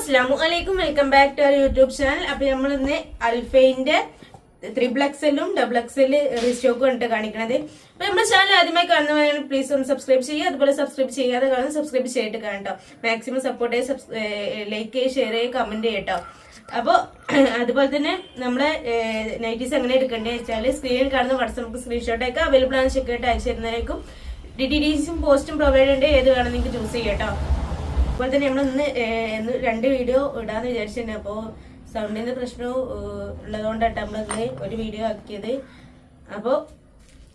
അസ്സാം വലൈക്കും welcome back to our YouTube channel അപ്പൊ നമ്മൾ ഇന്ന് അൽഫൈന്റെ ത്രിബിൾ എക്സലും ഡബിൾ എക്സൽ റീസ്റ്റോക്ക് കണ്ടിട്ട് കാണിക്കണത്. അപ്പൊ നമ്മുടെ ചാനൽ ആദ്യമായി കാണുന്നവരാണ് പ്ലീസ് ഒന്ന് സബ്സ്ക്രൈബ് ചെയ്യുക. അതുപോലെ സബ്സ്ക്രൈബ് ചെയ്യാതെ കാണുന്ന സബ്സ്ക്രൈബ് ചെയ്തിട്ട് കാണട്ടോ മാക്സിമം സപ്പോർട്ട് ചെയ്ത് ലൈക്ക് ചെയ്യുക ഷെയർ ചെയ്യുക കമന്റ് ചെയ്യട്ടോ അപ്പോൾ അതുപോലെ തന്നെ നമ്മളെ നൈറ്റീസ് എങ്ങനെ എടുക്കേണ്ടത് വെച്ചാൽ സ്ക്രീനിൽ കാണുന്ന വാട്സപ്പ് സ്ക്രീൻഷോട്ട് ഒക്കെ അവൈലബിൾ ആണ് ചെക്ക് ആയിട്ട് അയച്ചു തരുന്നതായിരിക്കും. ഡി ഡി ഡിസും പോസ്റ്റും പ്രൊവൈഡ് ചെയ്യേണ്ടത് ഏത് വേണം നിങ്ങൾക്ക് ചൂസ് ചെയ്യാം അതുപോലെ തന്നെ നമ്മൾ ഇന്ന് രണ്ട് വീഡിയോ ഇടാന്ന് വിചാരിച്ചിട്ടുണ്ട്. അപ്പോൾ സൗണ്ടിന്റെ പ്രശ്നവും ഏഹ്, ഉള്ളതുകൊണ്ടാണ് നമ്മൾ ഇന്ന് ഒരു വീഡിയോ ആക്കിയത്. അപ്പോൾ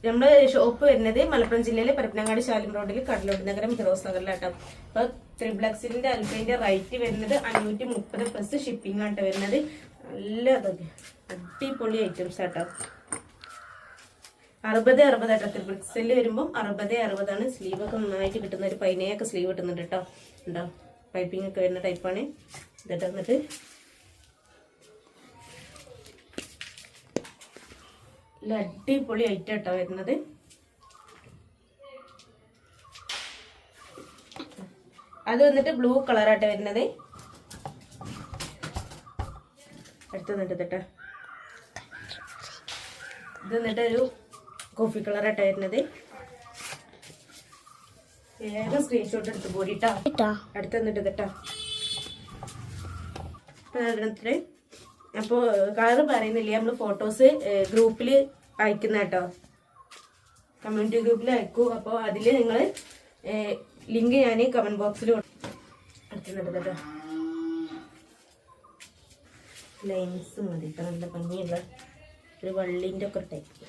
നമ്മുടെ ഷോപ്പ് വരുന്നത് മലപ്പുറം ജില്ലയിലെ പരപ്പനങ്ങാടി ശാലിം റോഡിൽ കടലോട്ട് നഗരം ഫിറോസ് നഗറിലാട്ടോ. അപ്പൊ ത്രിബ്ലക്സിന്റെ അൽഫൈന്റെ റേറ്റ് വരുന്നത് അഞ്ഞൂറ്റി മുപ്പത് പ്ലസ് ഷിപ്പിംഗ് ആട്ടോ വരുന്നത്. നല്ല അതൊക്കെ അടിപൊളി ഐറ്റംസ് ആട്ടോ. അറുപത് അറുപത് കേട്ടോ ത്രിബ്ലക്സിൽ വരുമ്പോൾ അറുപത് അറുപതാണ് സ്ലീവ് ഒക്കെ നന്നായിട്ട് കിട്ടുന്ന ഒരു പൈനയൊക്കെ സ്ലീവ് കിട്ടുന്നുണ്ട് കേട്ടോ. ഉണ്ടോ പൈപ്പിംഗ് ഒക്കെ വരുന്ന ടൈപ്പാണ് ഇതിട്ട് വന്നിട്ട് അടിപൊളി ഐറ്റം കേട്ടോ വരുന്നത്. അത് വന്നിട്ട് ബ്ലൂ കളറാട്ടോ വരുന്നത്. അടുത്ത് വന്നിട്ട് കേട്ടോ ഇത് വന്നിട്ട് ഒരു കോഫി കളറാട്ടോ വരുന്നത് വേഗം സ്ക്രീൻഷോട്ട് എടുത്ത് പോരിട്ടാ. അടുത്ത് വന്നിട്ട് കേട്ടോ ഉദാഹരണത്തിന് അപ്പോൾ കളർ പറയുന്നില്ല? നമ്മൾ ഫോട്ടോസ് ഗ്രൂപ്പിൽ അയക്കുന്ന കേട്ടോ. കമ്മ്യൂണിറ്റി ഗ്രൂപ്പിൽ അയക്കൂ. അപ്പോൾ അതിൽ നിങ്ങൾ ലിങ്ക് ഞാൻ കമന്റ് ബോക്സിൽ കേട്ടോ ലൈൻസ് മതി. കേട്ടോ നല്ല ഭംഗിയുള്ള ഒരു വള്ളിന്റെ ഒക്കെ ടൈപ്പ്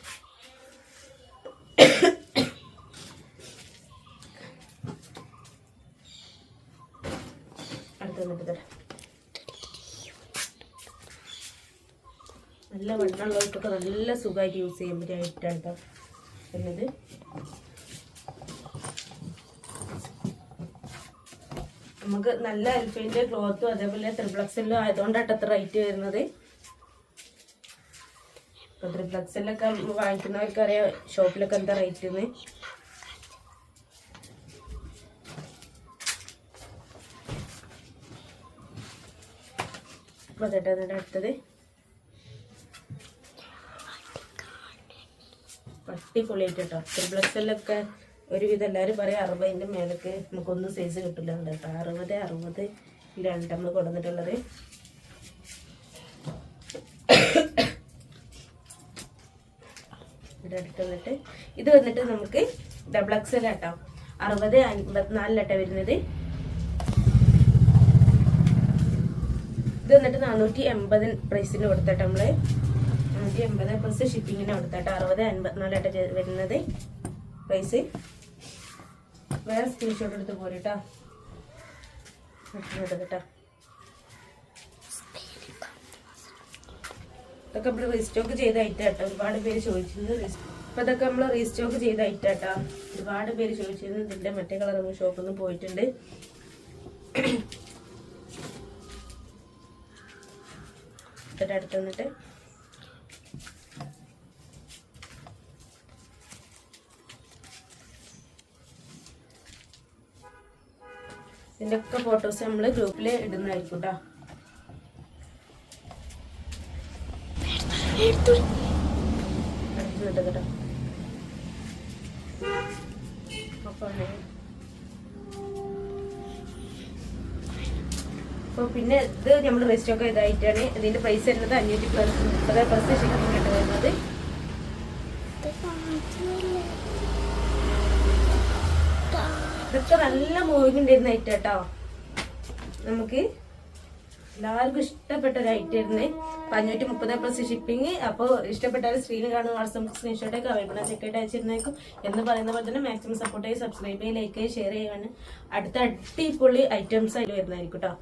വന്നിട്ട് തരാം. നല്ല ഇട്ടൊക്കെ നല്ല സുഖമായിട്ട് യൂസ് ചെയ്യാൻ പറ്റിയ ഇട്ടാണ്ട എന്നത്. നമുക്ക് നല്ല അൽഫൈന്റെ ക്ലോത്തും അതേപോലെ ത്രിപ്ലക്സിലും ആയതുകൊണ്ടാണ് അത്ര റേറ്റ് വരുന്നത്. ഇപ്പം ത്രിപ്ലക്സിലൊക്കെ വാങ്ങിക്കുന്നവർക്കറിയാം ഷോപ്പിലൊക്കെ എന്താ റേറ്റ് എന്ന് അതിന്റെ അടുത്തത്. അടിപൊളിയായിട്ട് കേട്ടോ ത്രിപ്ലക്സിലൊക്കെ ഒരുവിധം എല്ലാവരും പറയും അറുപതിന്റെ മേലക്ക് നമുക്കൊന്നും സൈസ് കിട്ടില്ല കേട്ടോ. അറുപത് അറുപത് ഇല്ലാണ് നമ്മൾ കൊടുത്തിട്ടുള്ളത് ഇവിടെ അടുത്ത് വന്നിട്ട് ഇത് വന്നിട്ട് നമുക്ക് ഡബിൾ എക്സൽ കേട്ടോ അറുപത് അൻപത്തിനാലിലട്ട വരുന്നത്. ഇത് വന്നിട്ട് നാനൂറ്റി എൺപത് പ്രൈസിന് കൊടുത്തിട്ട് നമ്മൾ. നാനൂറ്റി എൺപത് പ്ലസ് ഷിപ്പിങ്ങിന് കൊടുത്തിട്ട്. അറുപത് അൻപത്തിനാലായിട്ട് വരുന്നത് പ്രൈസ് വേറെ സ്ക്രീൻഷോട്ട് എടുത്ത് പോരിട്ടാ. കേട്ടോ ഇതൊക്കെ നമ്മൾ റീസ്റ്റോക്ക് ചെയ്ത ഐറ്റാട്ടോ ഒരുപാട് പേര് ചോദിച്ചിരുന്നു അപ്പൊ ഇതൊക്കെ നമ്മൾ റീസ്റ്റോക്ക് ചെയ്ത ഐറ്റാട്ടോ ഒരുപാട് പേര് ചോദിച്ചിരുന്നു ഇതിന്റെ മറ്റേ കളർ ഷോപ്പിൽ നിന്ന് പോയിട്ടുണ്ട്. ഇതിന്റെ അടുത്ത് വന്നിട്ട്. ഇതിന്റെയൊക്കെ ഫോട്ടോസ് നമ്മൾ ഗ്രൂപ്പിൽ ഇടുന്നതായിരിക്കും കേട്ടോ അടുത്ത് കേട്ടോ അപ്പോൾ അപ്പോൾ പിന്നെ ഇത് നമ്മൾ റെസ്റ്റ് ഒക്കെ ഇതായിട്ടാണ്. ഇതിന്റെ പ്രൈസ് വരുന്നത് അഞ്ഞൂറ്റി പ്ലസ് മുപ്പത് പ്ലസ് ഷിപ്പിംഗ് ആയിട്ട് വരുന്നത്. ഇതൊക്കെ നല്ല മൂവിങ് ഐറ്റം കേട്ടോ നമുക്ക് എല്ലാവർക്കും ഇഷ്ടപ്പെട്ട ഒരു ഐറ്റം ആയിരുന്നു. അഞ്ഞൂറ്റി മുപ്പത് പ്ലസ് ഷിപ്പിംഗ് അപ്പോൾ ഇഷ്ടപ്പെട്ടാൽ സ്ക്രീനിൽ കാണുന്ന വാട്സപ്പ് സ്ക്രീൻഷോട്ട് ഒക്കെ അവൈലബിൾ ചെക്കായിട്ട് അയച്ചിരുന്നേക്കും എന്ന് പറയുന്ന പോലെ തന്നെ മാക്സിമം സപ്പോർട്ട് ചെയ്ത് സബ്സ്ക്രൈബ് ചെയ്യുക ലൈക്ക് ചെയ്യുക ഷെയർ ചെയ്യുകയാണ് അടുത്ത അടിപൊളി ഐറ്റംസ് ആയിട്ട് വരുന്നതായിരിക്കും കേട്ടോ